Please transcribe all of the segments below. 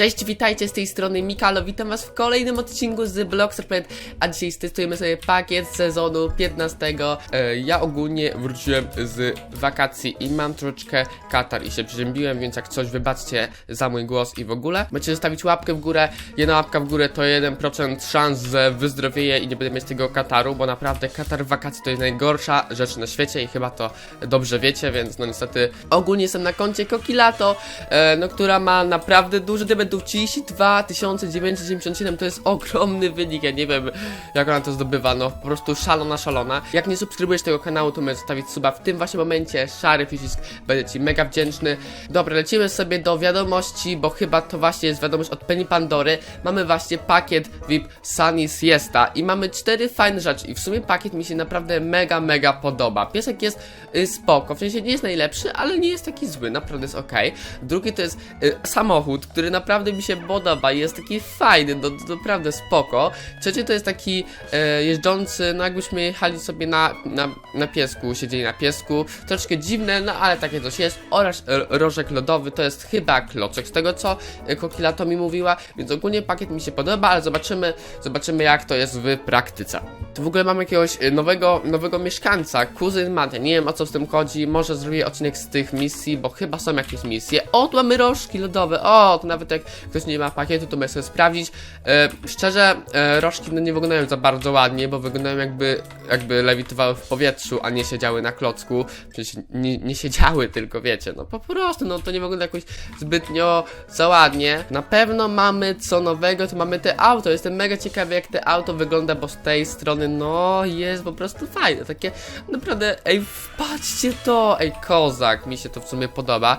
Cześć, witajcie z tej strony Mikalo, witam was w kolejnym odcinku z Bloxer Planet, a dzisiaj testujemy sobie pakiet sezonu 15. E, ja ogólnie wróciłem z wakacji i mam troszeczkę katar i się przeziębiłem, więc jak coś wybaczcie za mój głos i w ogóle. Możecie zostawić łapkę w górę, jedna łapka w górę to 1% szans, że wyzdrowieję i nie będę mieć tego kataru, bo naprawdę katar w wakacji to jest najgorsza rzecz na świecie i chyba to dobrze wiecie, więc no niestety ogólnie jestem na koncie Kokilato, e, no która ma naprawdę dużo dymentów, 32 997 to jest ogromny wynik, ja nie wiem jak ona to zdobywa, no po prostu szalona, szalona. Jak nie subskrybujesz tego kanału, to możesz zostawić suba w tym właśnie momencie, szary przycisk, będę Ci mega wdzięczny. Dobra, lecimy sobie do wiadomości, bo chyba to właśnie jest wiadomość od Penny Pandory. Mamy właśnie pakiet VIP Sunny Siesta i mamy cztery fajne rzeczy i w sumie pakiet mi się naprawdę mega, mega podoba. Piesek jest y, spoko, w sensie nie jest najlepszy, ale nie jest taki zły, naprawdę jest ok. Drugi to jest y, samochód, który naprawdę mi się podoba, jest taki fajny, no, naprawdę spoko. Trzeci to jest taki e, jeżdżący, no jakbyśmy jechali sobie na, na, na piesku, siedzieli na piesku, troszkę dziwne, no ale takie coś jest. Oraz e, rożek lodowy, to jest chyba kloczek, z tego co e, Kokila to mi mówiła, więc ogólnie pakiet mi się podoba, ale zobaczymy, zobaczymy jak to jest w praktyce. Tu w ogóle mamy jakiegoś e, nowego, nowego mieszkańca, kuzyn Matia, nie wiem o co z tym chodzi, może zrobię odcinek z tych misji, bo chyba są jakieś misje. O, tu mamy rożki lodowe, o, to nawet jak ktoś nie ma pakietu, to możesz sobie sprawdzić. E, szczerze, e, rożki no nie wyglądają za bardzo ładnie, bo wyglądają jakby, jakby lewitowały w powietrzu, a nie siedziały na klocku. Sensie nie, nie siedziały, tylko wiecie, no po prostu, no to nie wygląda jakoś zbytnio za ładnie. Na pewno mamy co nowego, to mamy te auto. Jestem mega ciekawy, jak te auto wygląda, bo z tej strony, no jest po prostu fajne. Takie naprawdę, ej, patrzcie to, ej, kozak, mi się to w sumie podoba.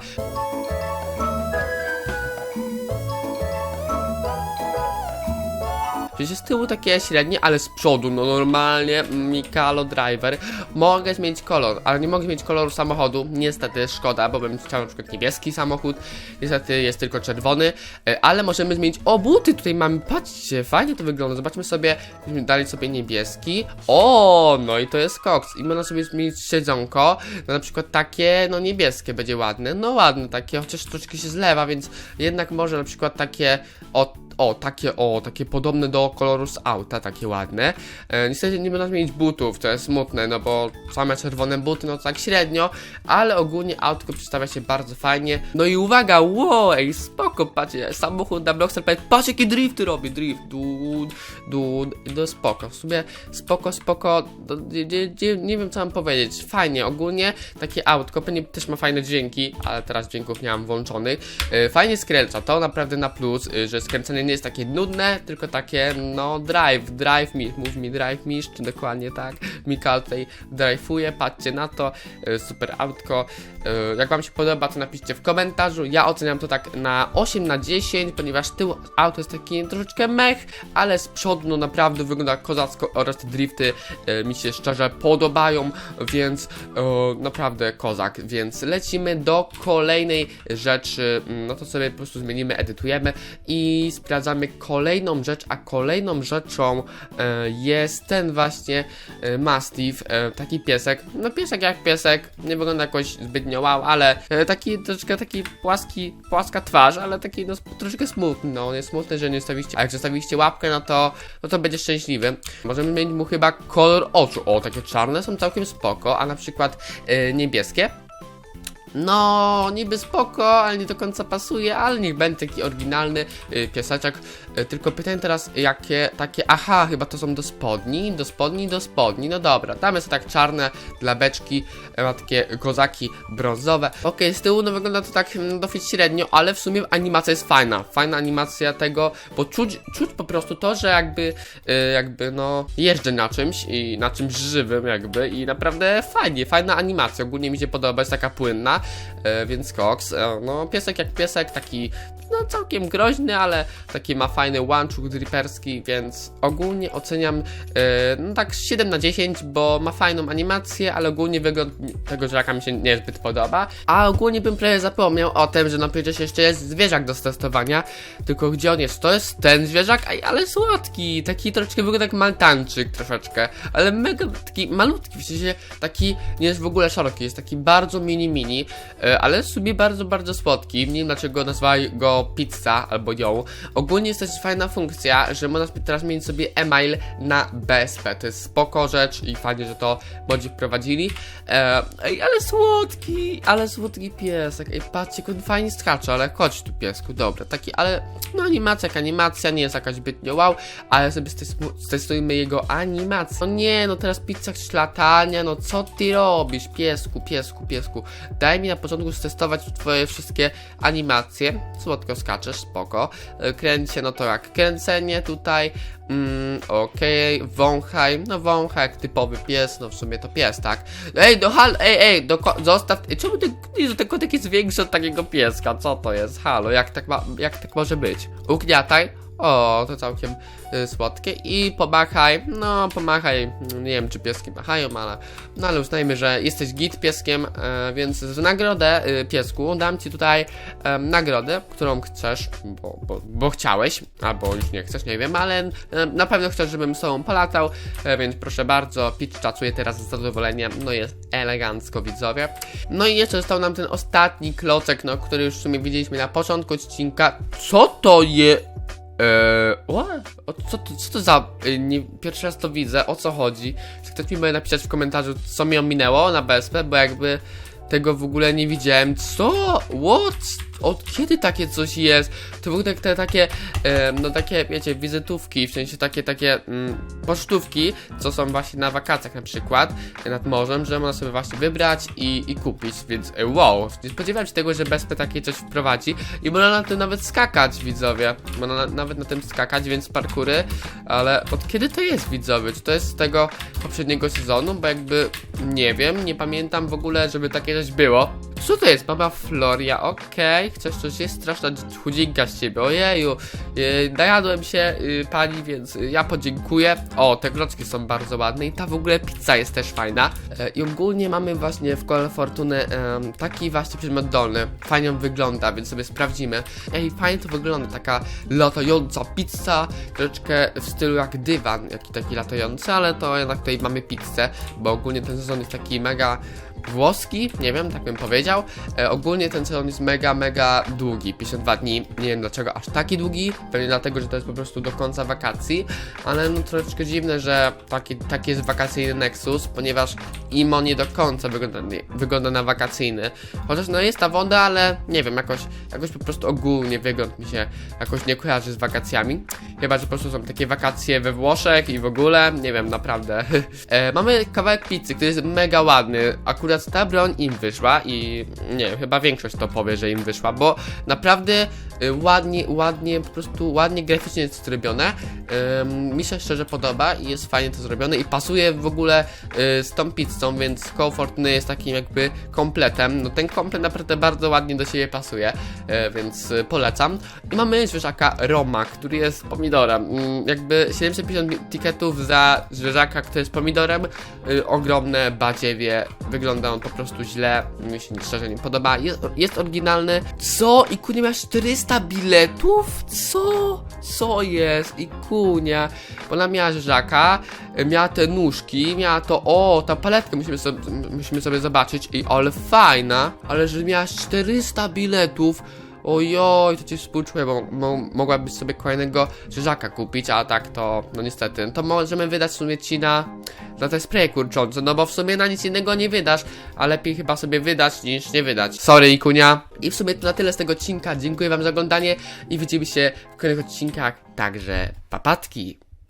Przecież z tyłu takie średnie, ale z przodu, no normalnie Mikalo Driver. Mogę zmienić kolor, ale nie mogę zmienić koloru samochodu. Niestety szkoda, bo bym chciał na przykład niebieski samochód. Niestety jest tylko czerwony, e, ale możemy zmienić. O, buty tutaj mamy, patrzcie, fajnie to wygląda. Zobaczmy sobie, dalej sobie niebieski. O, no i to jest koks. I można sobie zmienić siedzonko. No, na przykład takie, no niebieskie będzie ładne. No ładne takie, chociaż troszkę się zlewa, więc jednak może na przykład takie, o, o, takie, o, takie podobne do koloru z auta, takie ładne. E, niestety nie można zmienić butów, to jest smutne, no bo same czerwone buty, no tak średnio, ale ogólnie autko przedstawia się bardzo fajnie. No i uwaga, wow, ej, spoko, patrzcie, samochód na Blockster patrz jakie drifty robi, drift, dud, dud, no spoko, w sumie spoko, spoko, no, nie, nie, nie, nie wiem co mam powiedzieć, fajnie, ogólnie takie autko, pewnie też ma fajne dźwięki, ale teraz dźwięków nie mam włączonych, e, fajnie skręca, to naprawdę na plus, e, że skręcenie nie jest takie nudne, tylko takie, no, drive, drive mi, mów mi drive mistrz, dokładnie tak, Mikal tutaj drive'uje, patrzcie na to, e, super autko, e, jak wam się podoba, to napiszcie w komentarzu, ja oceniam to tak na 8 na 10, ponieważ tył auto jest taki troszeczkę mech, ale z przodu no naprawdę wygląda kozacko oraz te drifty e, mi się szczerze podobają, więc naprawdę kozak, więc lecimy do kolejnej rzeczy, Mm, no to sobie po prostu zmienimy, edytujemy i sprawdzamy kolejną rzecz, a kolejną rzeczą e, jest ten właśnie e, Mastiff, e, taki piesek, no piesek jak piesek, nie wygląda jakoś zbytnio wow, ale taki troszeczkę taki płaski, płaska twarz, ale taki no smutny, no on jest smutny, że nie zostawiliście, a jak zostawiliście łapkę, no to, no to będzie szczęśliwy. Możemy zmienić mu chyba kolor oczu, o takie czarne są całkiem spoko, a na przykład niebieskie, no, niby spoko, ale nie do końca pasuje, ale niech będzie taki oryginalny y. Y, tylko pytanie teraz, jakie takie. Aha, chyba to są do spodni, do spodni, do spodni. No dobra, tam jest tak czarne dla beczki, ma takie kozaki brązowe. Okej, z tyłu no wygląda to tak mm, dosyć średnio, ale w sumie animacja jest fajna. Fajna animacja tego, bo czuć, czuć po prostu to, że jakby, y, jakby no, jeżdżę na czymś i na czymś żywym, jakby i naprawdę fajnie, fajna animacja. Ogólnie mi się podoba, jest taka płynna. E, więc Cox, e, no piesek jak piesek, taki no całkiem groźny, ale taki ma fajny łańcuch driperski, więc ogólnie oceniam e, no tak 7 na 10, bo ma fajną animację, ale ogólnie wygląd tego żraka mi się niezbyt podoba. A ogólnie bym prawie zapomniał o tym, że na się jeszcze jest zwierzak do testowania, tylko gdzie on jest? To jest ten zwierzak, ale słodki, taki troszeczkę wygląda jak maltańczyk troszeczkę, ale mega taki malutki, w sensie taki nie jest w ogóle szeroki, jest taki bardzo mini mini, ale w sumie bardzo, bardzo słodki. Nie wiem dlaczego nazwali go pizza albo ją. Ogólnie jest też fajna funkcja, że można teraz mieć sobie e-mail na BSP. To jest spoko rzecz i fajnie, że to modzi wprowadzili. E, ej, ale słodki, ale słodki piesek. Ej, patrzcie, on fajnie skacze, ale chodź tu piesku, dobra, taki, ale no animacja jak animacja, nie jest jakaś zbytnio wow, ale sobie stes- stestujmy jego animację. No nie, no teraz pizza latania, no co ty robisz, piesku, piesku, piesku. Daj mi na początku stestować twoje wszystkie animacje. Słodko skaczesz, spoko. E, Kręć się, no to jak kręcenie tutaj. Mm, okej, wąchaj, no wąchaj jak typowy pies, no w sumie to pies, tak? Ej, do hal, ej, ej, do, zostaw, ej, czemu ten, Jezu, ten kotek jest większy od takiego pieska, co to jest, halo, jak tak ma, jak tak może być? Ugniataj, o, to całkiem y, słodkie i pomachaj, no pomachaj, mm, nie wiem czy pieski machają, ale, no ale uznajmy, że jesteś git pieskiem, e, więc w nagrodę y, piesku dam ci tutaj e, nagrodę, którą chcesz, bo, bo, bo chciałeś, albo już nie chcesz, nie wiem, ale e, na pewno chcesz, żebym z tobą polatał, e, więc proszę bardzo, Pitch szacuje teraz z zadowoleniem, no jest elegancko widzowie. No i jeszcze został nam ten ostatni klocek, no który już w sumie widzieliśmy na początku odcinka. Co to je... Eee, what? O, co, to, co to za... y, Nie, pierwszy raz to widzę, o co chodzi? Czy ktoś mi może napisać w komentarzu, co mi ominęło na BSP, bo jakby tego w ogóle nie widziałem. Co? What? Od kiedy takie coś jest? To w ogóle te takie, em, no takie, wiecie, wizytówki, w sensie takie, takie mm, pocztówki, co są właśnie na wakacjach na przykład, nad morzem, że można sobie właśnie wybrać i, i kupić, więc e, wow, nie spodziewałem się tego, że BSP takie coś wprowadzi i można na tym nawet skakać, widzowie, można na, nawet na tym skakać, więc parkury, ale od kiedy to jest, widzowie? Czy to jest z tego poprzedniego sezonu? Bo jakby, nie wiem, nie pamiętam w ogóle, żeby takie coś było. Co to jest? Mama Floria, okej, chcesz coś jest straszna chudzinka z ciebie, ojeju, yy, najadłem się yy, pani, więc yy, ja podziękuję. O, te klocki są bardzo ładne i ta w ogóle pizza jest też fajna. E, I ogólnie mamy właśnie w kole fortuny em, taki właśnie przedmiot dolny, fajnie on wygląda, więc sobie sprawdzimy. Ej, fajnie to wygląda, taka latająca pizza, troszeczkę w stylu jak dywan, jaki taki latający, ale to jednak tutaj mamy pizzę, bo ogólnie ten sezon jest taki mega włoski, nie wiem, tak bym powiedział. E, ogólnie ten sezon jest mega, mega długi, 52 dni. Nie wiem dlaczego aż taki długi, pewnie dlatego, że to jest po prostu do końca wakacji, ale no troszeczkę dziwne, że taki, taki jest wakacyjny Nexus, ponieważ Imo nie do końca wygląda, nie, wygląda na wakacyjny. Chociaż no jest ta woda, ale nie wiem, jakoś, jakoś po prostu ogólnie wygląd mi się jakoś nie kojarzy z wakacjami. Chyba, że po prostu są takie wakacje we Włoszech i w ogóle, nie wiem, naprawdę. e, mamy kawałek pizzy, który jest mega ładny. Akurat ta broń im wyszła i nie wiem, chyba większość to powie, że im wyszła, bo naprawdę y, ładnie, ładnie, po prostu ładnie graficznie jest zrobione. Ym, mi się szczerze podoba i jest fajnie to zrobione i pasuje w ogóle y, z tą pizzą, więc koło Fortuny jest takim jakby kompletem. No ten komplet naprawdę bardzo ładnie do siebie pasuje, y, więc y, polecam. I mamy zwierzaka Roma, który jest pomidorem. Mm, jakby 750 tiketów za zwierzaka, który jest pomidorem. Y, ogromne badziewie, wygląda on po prostu źle, mi się szczerze nie podoba. Jest, jest oryginalny. Co? I kunia miała 400 biletów? Co? Co jest? I kunia. Bo ona miała żaka, miała te nóżki, miała to, o, ta paletkę musimy sobie, musimy sobie zobaczyć. I ale fajna, ale że miała 400 biletów. Ojoj, to ci współczuję, bo mo mogłabyś sobie kolejnego żaka kupić, a tak to, no niestety, to możemy wydać w sumie ci na, na te spraye kurczące, no bo w sumie na nic innego nie wydasz, a lepiej chyba sobie wydać niż nie wydać. Sorry, Ikunia. I w sumie to na tyle z tego odcinka, dziękuję wam za oglądanie i widzimy się w kolejnych odcinkach, także papatki.